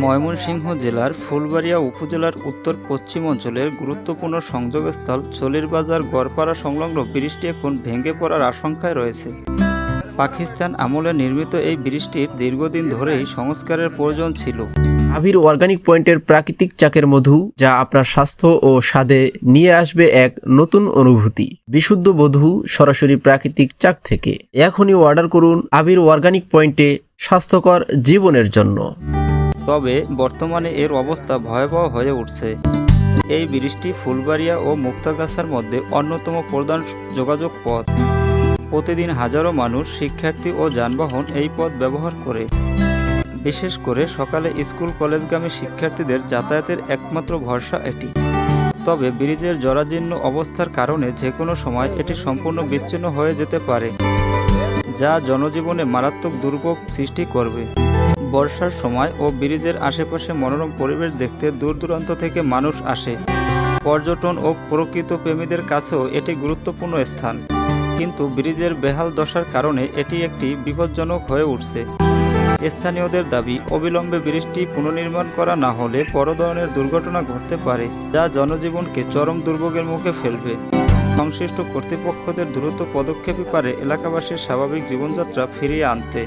ময়মনসিংহ জেলার ফুলবাড়িয়া উপজেলার উত্তর পশ্চিম অঞ্চলের গুরুত্বপূর্ণ সংযোগস্থল চলির বাজার গড়পাড়া সংলগ্ন ব্রিজটি এখন ভেঙে পড়ার আশঙ্কায় রয়েছে। পাকিস্তান আমলে নির্মিত এই ব্রিজটির দীর্ঘদিন ধরেই সংস্কারের প্রয়োজন ছিল। আবির অর্গানিক পয়েন্টের প্রাকৃতিক চাকের মধু, যা আপনার স্বাস্থ্য ও স্বাদে নিয়ে আসবে এক নতুন অনুভূতি। বিশুদ্ধ মধু সরাসরি প্রাকৃতিক চাক থেকে। এখনই অর্ডার করুন আবির অর্গানিক পয়েন্টে স্বাস্থ্যকর জীবনের জন্য। তবে বর্তমানে এর অবস্থা ভয়াবহ হয়ে উঠছে। এই ব্রিজটি ফুলবাড়িয়া ও মুক্তাগাছার মধ্যে অন্যতম প্রধান যোগাযোগ পথ। প্রতিদিন হাজারো মানুষ, শিক্ষার্থী ও যানবাহন এই পথ ব্যবহার করে। বিশেষ করে সকালে স্কুল কলেজগামী শিক্ষার্থীদের যাতায়াতের একমাত্র ভরসা এটি। তবে ব্রিজের জরাজীর্ণ অবস্থার কারণে যে কোনো সময় এটি সম্পূর্ণ বিচ্ছিন্ন হয়ে যেতে পারে, যা জনজীবনে মারাত্মক দুর্ভোগ সৃষ্টি করবে। বর্ষার সময় ও ব্রিজের আশেপাশে মনোরম পরিবেশ দেখতে দূর দূরান্ত থেকে মানুষ আসে। পর্যটন ও প্রকৃত প্রেমীদের কাছেও এটি গুরুত্বপূর্ণ স্থান। কিন্তু ব্রিজের বেহাল দশার কারণে এটি একটি বিপজ্জনক হয়ে উঠছে। স্থানীয়দের দাবি, অবিলম্বে ব্রিজটি পুনর্নির্মাণ করা না হলে বড় ধরনের দুর্ঘটনা ঘটতে পারে, যা জনজীবনকে চরম দুর্ভোগের মুখে ফেলবে। সংশ্লিষ্ট কর্তৃপক্ষদের দ্রুত পদক্ষেপই পারে এলাকাবাসীর স্বাভাবিক জীবনযাত্রা ফিরিয়ে আনতে।